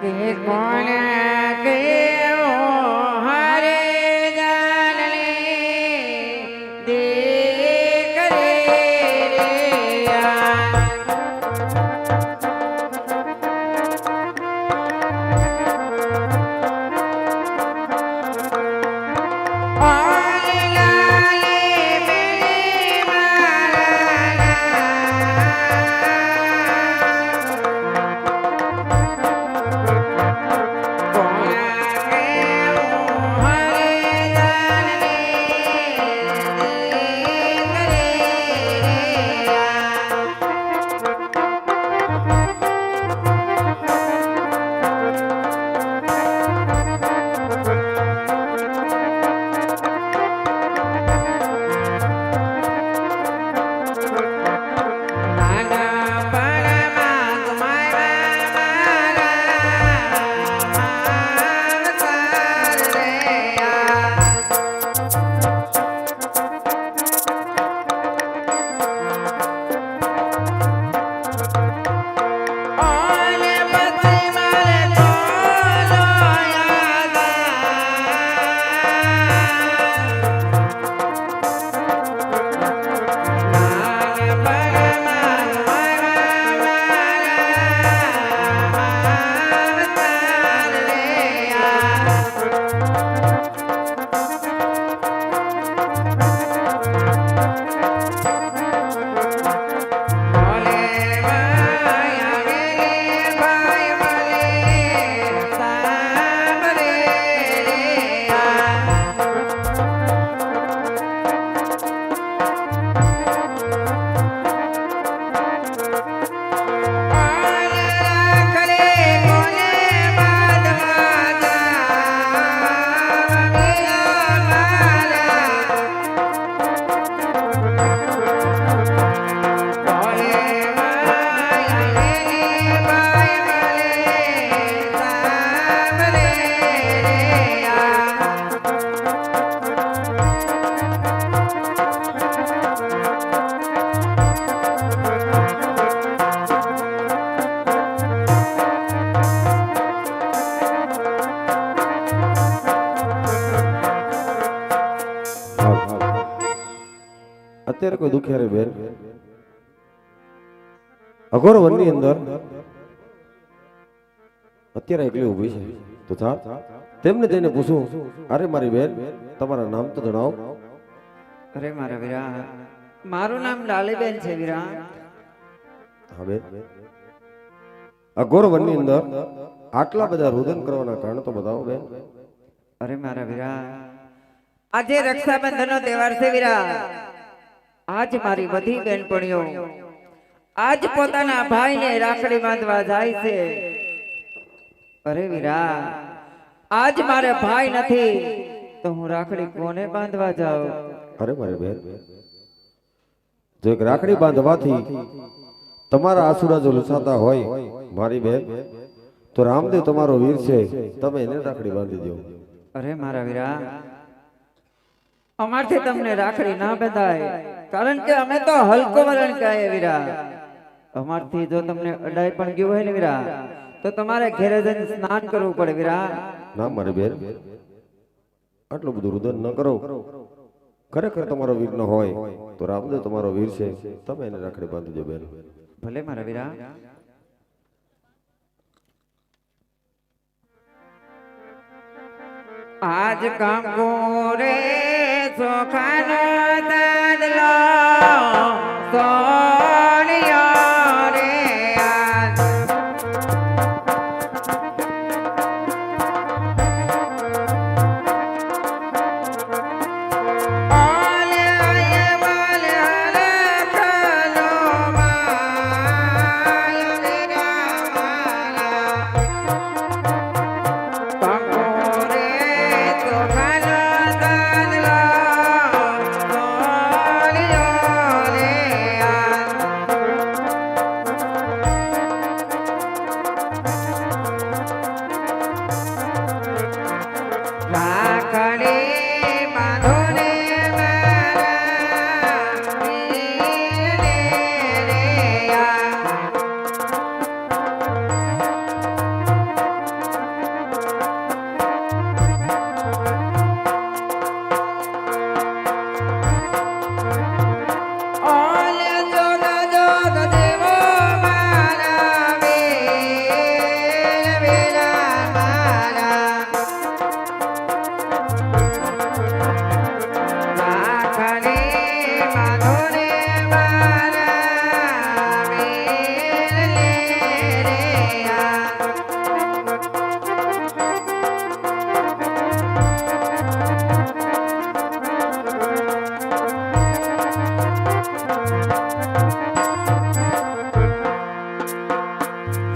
કે કોણ કેવો દુખિયારે બેન? અઘોર વનની અંદર અત્યારે એકલી ઊભી છે. તો થા તેમને જઈને પૂછું અરે મારી બેન તમારા નામ તો જણાવો. અરે મારા વીરા મારું નામ લાલીબેન છે વીરા. હા બેન. અઘોર વનની અંદર આટલા બધા રુદન કરવાના કારણ તો બતાવો બેન. અરે મારા વીરા આજે રક્ષાબંધનનો તહેવાર છે વીરા. આજ મારી બધી બેનપણીઓ આજ પોતાના ભાઈને રાખડી બાંધવા જાય છે. અરે વીરા આજ મારે ભાઈ નથી તો હું રાખડી કોને બાંધવા જાઉં? અરે મારી બેન જો એક રાખડી બાંધવાથી તમારા આસુરા જો લુસાતા હોય મારી બેન તો રામદેવ તમારો વીર છે તમે એને રાખડી બાંધી દો. અરે મારા વીરા અમારથી તમને રાખડી ના બંધાય. કારણ કે અમે તો હલકો વલણ કહે વીરા. અમારથી જો તમને અડાઈ પણ ગયું હોય ને વીરા તો તમારે ઘેરે જઈને સ્નાન કરવું પડે વીરા. ના મારે બેન. આટલું બધું રુદન ન કરો. ખરેખર તમારો વીર ન હોય તો રામદેવ તમારો વીર છે. તમે એને રાખડી બાંધી દો બેન. ભલે મારા વીરા. આજ કાંગો રે ચોખાનો દાદલો સોનિયો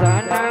Sana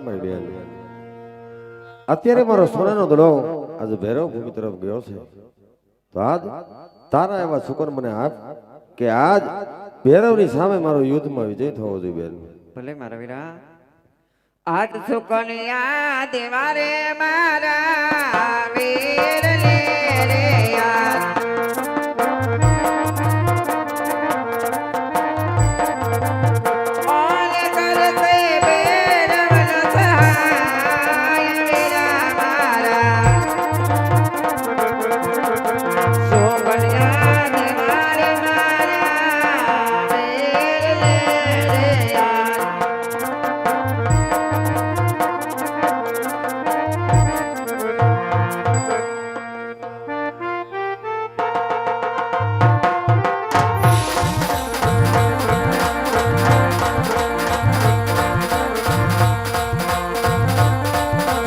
મારે મારી અત્યારે મારો સોનાનો દડો આજે ભૈરવ ભૂમિ તરફ ગયો છે. તો આજ તારા એવા શુકન મને આપ કે આજ ભૈરવની સામે મારો યુદ્ધમાં વિજય થવો જોઈએ બેન. ભલે મારા વીરા. આજ સુકન્યા દેવારે મારા વીર.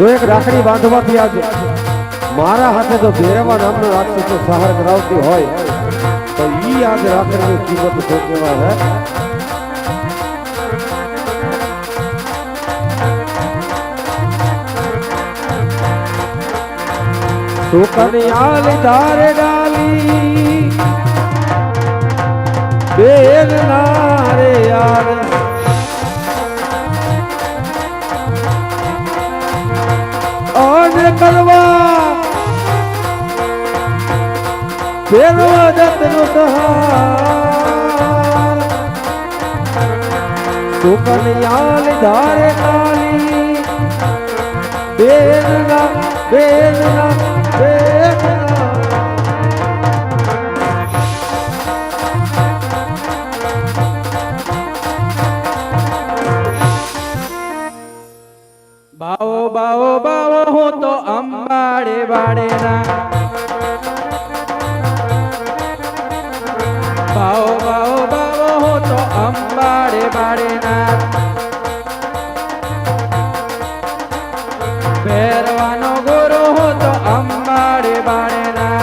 જો એક રાખડી બાંધવાથી આજ મારા હાથે જો ભેરવા નામનો રાક્ષસનો સહાર કરાવતી હોય, તો ઈ આજ રાખડીની કિંમત શું કહેવાય હે સુકન્યાલ ધારે ડાલી બેન ફેરવા સુકન્યાલ ધારે કાલી બેનના બેનના. ના પહેરવાનો ગુરુ હું તો અંબાડે બાડે ના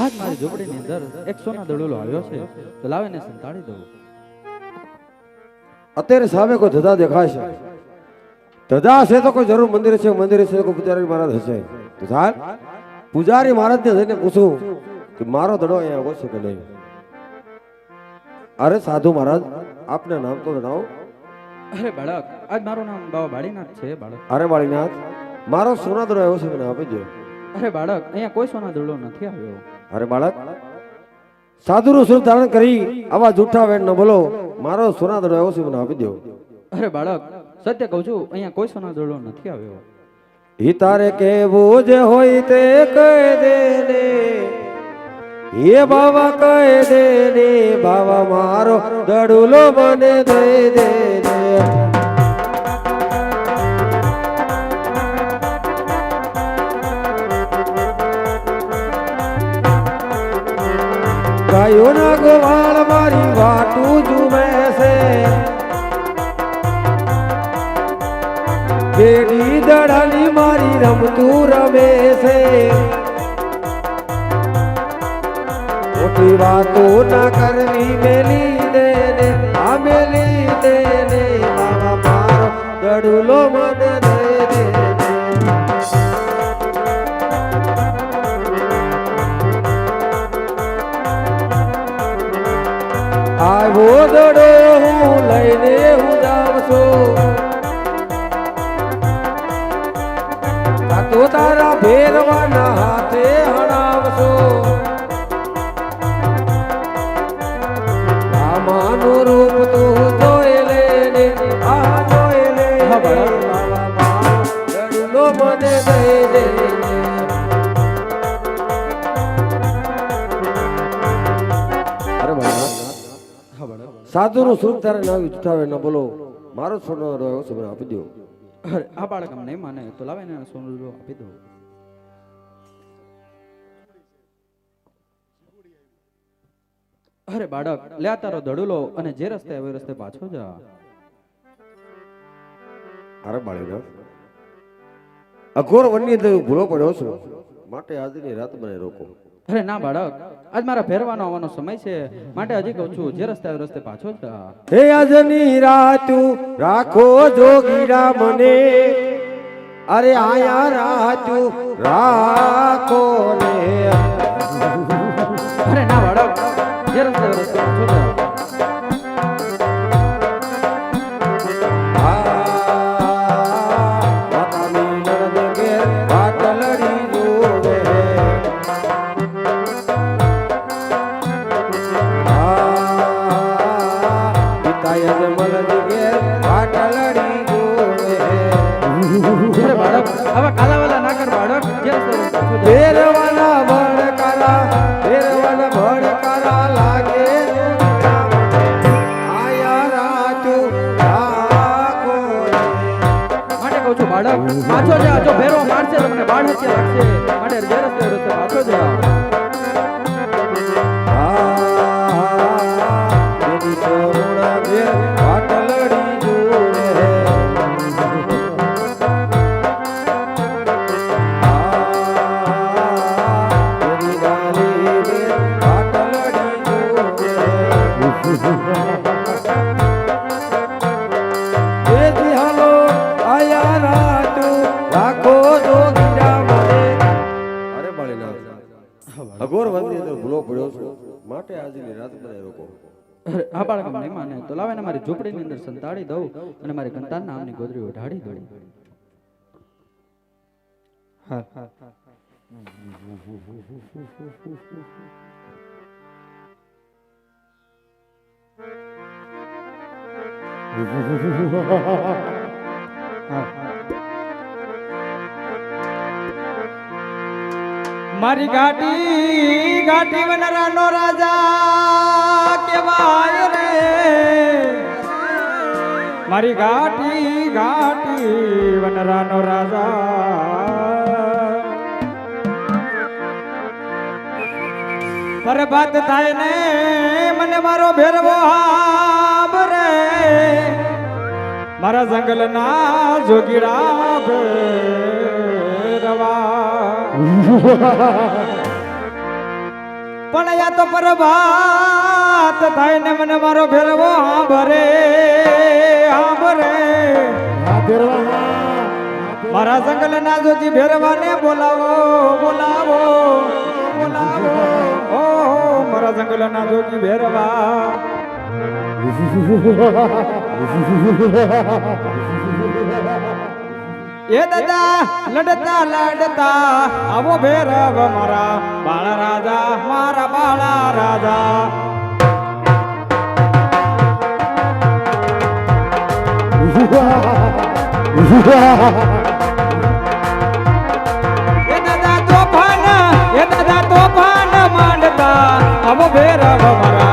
આજ મારી ઝૂંપડીની અંદર એક સોના દડોલો આવ્યો છે. તો લાવીને સંતાડી દઉં. અત્યારે સામે કોઈ ધજા દેખાશે ધજા હશે તો કોઈ જરૂર મંદિર છે? મંદિર છે તો કોઈ પૂજારી મહારાજ હશે. તો સાહેબ પૂજારી મહારાજને જઈને પૂછું કે મારો ધડો અહીંયા આવ્યો છે કે નહીં? અરે સાધુ મહારાજ આપને નામ તો જણાવો. અરે બાળક આજ મારું નામ બાબા બાળીનાથ છે બાળક. અરે બાળીનાથ મારો સોના ધડો આવ્યો છે કે આપી દો અરે બાળક અહીંયા કોઈ સોના ધડો નથી આવ્યો. અરે બાળક સાધુનું સ્વરૂપ ધારણ કરી આવા જૂઠા વેણ ન બોલો મારો સોના ધડો આવ્યો છે મને આપી દો અરે બાળક સત્ય કહું છું અહીંયા કોઈ સોના ધડો નથી આવ્યો. ઈ તારે કેવું જે હોય તે કહી દે ને એ બાવા કહી દે ને બાવા મારો દડુલો મને દઈ દે ને ગાયો ના ગોવાળ મારી વાટું જુમે છે. બેડી દડાની મારી રમતું રમે છે. મોટી વાતો ના કરવી મેલી દે ને આ મેલી દે ને બાબા મારો ગડુલો મને દે દે સાધુનું સુખ તારે ના ઉઠાવે ન બોલો. મારો સોનો રહ્યો છે મને આપી દો. અરે આ બાળક અમને માને તો લાવે ને સોનું રહ્યો આપી દો. અરે બાળક લે તારો દડુલો અને જે રસ્તે આવે રસ્તે પાછો જા. અરે બાળક અઘોર અંદર ભૂલો પડ્યો છું. માટે આજની રાત મને રોકો. અરે ના બાળક. આજ મારા ફેરવાનો આવવાનો સમય છે. માટે હજી કહું છું જે રસ્તે રસ્તે પાછો જ હે આજની રાતું રાખો જોગીરા મને અરે આયા રાતું રાખો ને. અરે ના બાળક. જે રસ્તે રસ્તે પાછો જા. બાળ હત્યા લાગશે માટે જે રસ્તે આવ્યો છું માટે આજની રાત મને રોકો. આ બાળક મહેમાન તો લાવે ને મારી ઝૂંપડીની અંદર સંતાડી દઉં અને મારી કંતાન નામની ગોદરી ઓઢાડી દઉં. મારી ગાડી ગાડી વનરાનો રાજા કેવાય રે. મારી ગાડી ગાડી વનરાનો રાજા. બરબાદ થાય ને મને મારો ભેરવો રે. મારા જંગલના જોગીડા ભેરવા. પણ યા તો પરભાત થાય ને મને મારો ફેરવો હા ભરે હા ભરે મારા સંગલ ના જોજી ફેરવાને બોલાવો બોલાવો બોલાવો. ઓ મારા સંગલ ના જોજી ભેરવા. એ દાદા, લડતા લડતા, આવો ભેરવ મારા બાળ રાજા, મારા બાળા રાજા. એ દાદા તોફાન એ દાદા તોફાન માંડતા, આવો ભેરવ મારા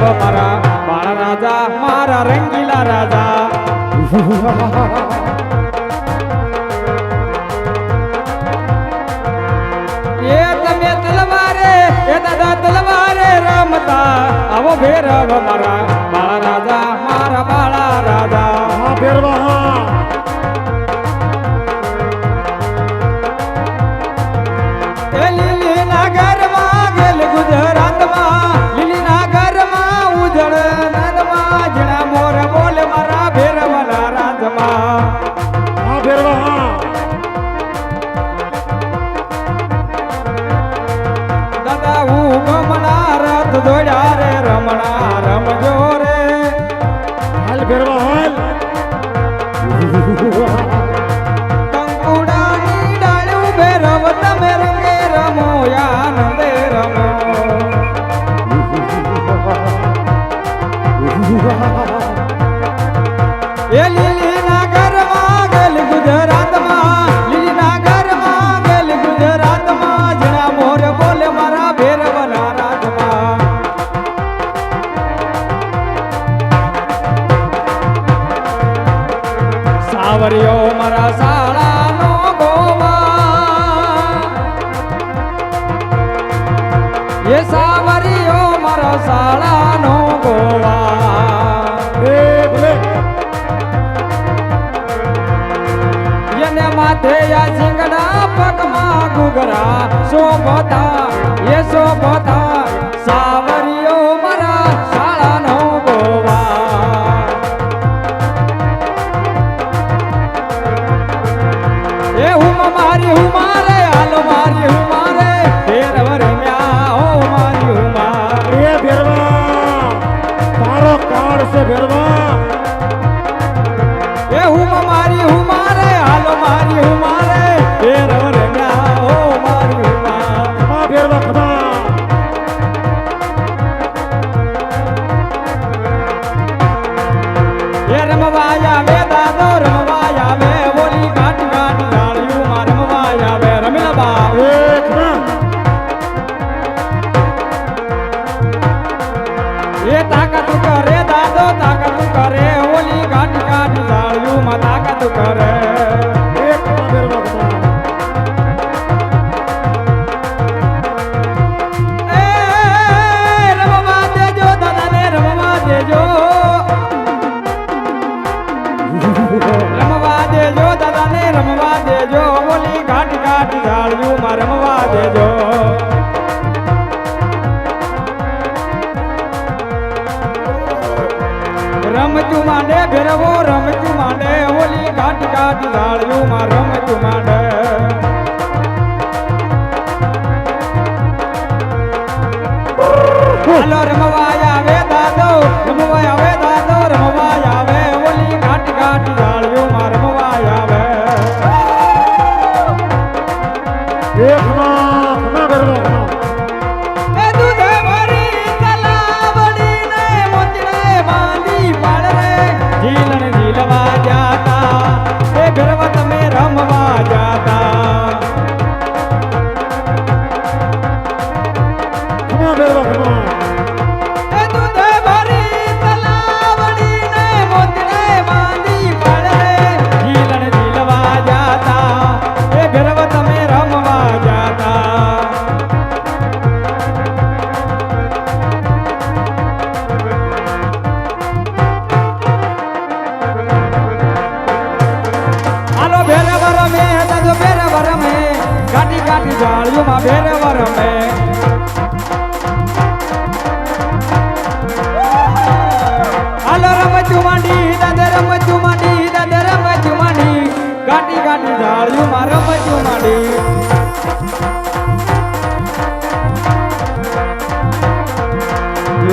ભેરવ મારા મારા રાજા, મારા રંગીલા રાજા. તલવારે રમતા આવો ભેરવ મારા મારા રાજા, મારા બાળા. આ સિંગડા પગમાં ઘુઘરા. શોભતા એ શોભતા. રમતું માંડે ભેરવો રમતું માંડે ઓલી ઘાટ ઘાટ ઝાડ્યું માં રમતું માંડે હાલો રમવા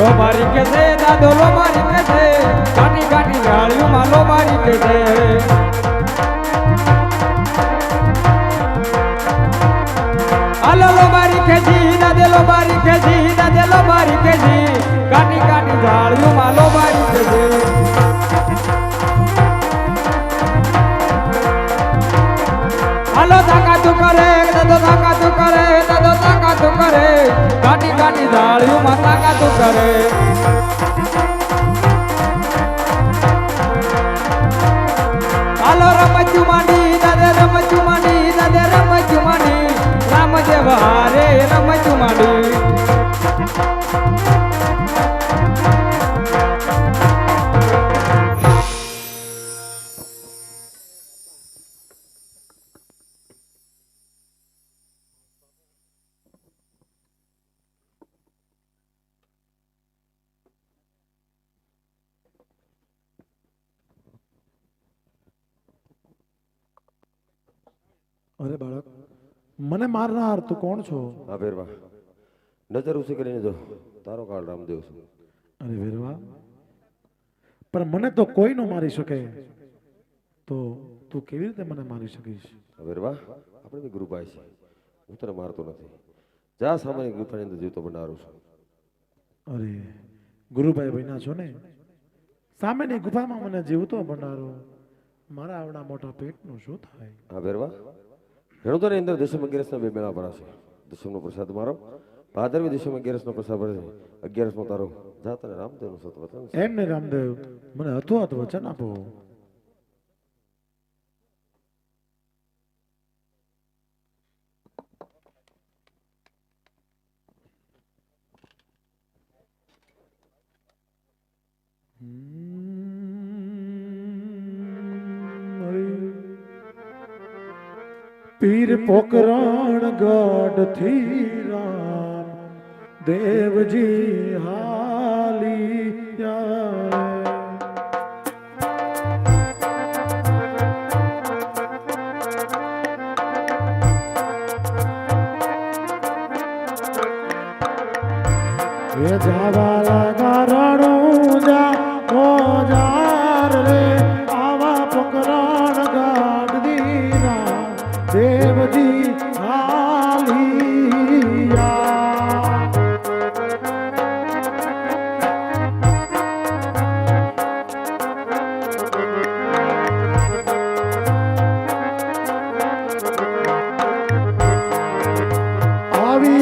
લો મારી કે છે, દાદો લો મારી કે છે કાટી કાટી જાળીઓમાં લો મારી કે છે. આલો લો મારી ખેજી દાદે લો મારી ખેજી દાદે લો મારી ખેજી કાટી કાટી ઝાડ્યું માં લો મારી છે. હાલો તાકાતું કરે, દાદો તાકાતું કરે, દાદો તાકાતું કરે કાટી કાટી માતા કાતું કરે? હાલો રમચું માંડી, દાદા રમચું માંડી, દાદા રમચું માંડી, રામદેવ હારે રમચું માંડી. મને મારનાર તું કોણ છો? હા ભેરવા નજર ઉસી કરીને જો. તારો કાળ રામદેવ છું. અરે ભેરવા પણ મને તો કોઈ ન મારી શકે. તો તું કેવી રીતે મને મારી શકીશ? ભેરવા આપણે બી ગુરુભાઈ છે હું તને મારતો નથી. જા સામાન્ય ગુફાની અંદર જીવતો બનારું છું. અરે ગુરુભાઈ ભાઈના છો ને? સામેની ગુફામાં મને જીવતો ભંડારો મારા આવડા મોટા પેટનું શું થાય? હા ભેરવા રણોદરાની અંદર દસમ અગિયારસના બે મેળા ભરાશે. દસમનો પ્રસાદ મારો. ભાદરવી દસમ અગિયારસનો પ્રસાદ ભરાશે અગિયારસનો તારો. જાત અને રામદેવનું સત વચન એમ ને રામદેવ, મને હતું હતું વચન આપો. Hmm. પીર પોકરણ ગઢથી રામ. દેવજી હાલિયા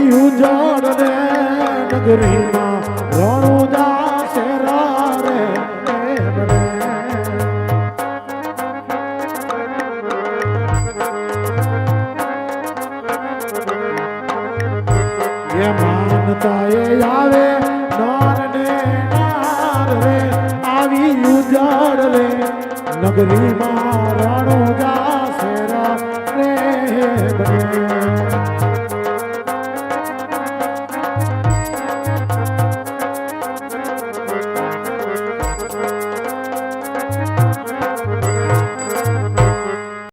આવી ઉજાડ ને નગરીમાં રણુજા શેરા રે રે. એ માનતા એ આવે રે ઉજાડ રે, નગરીમાં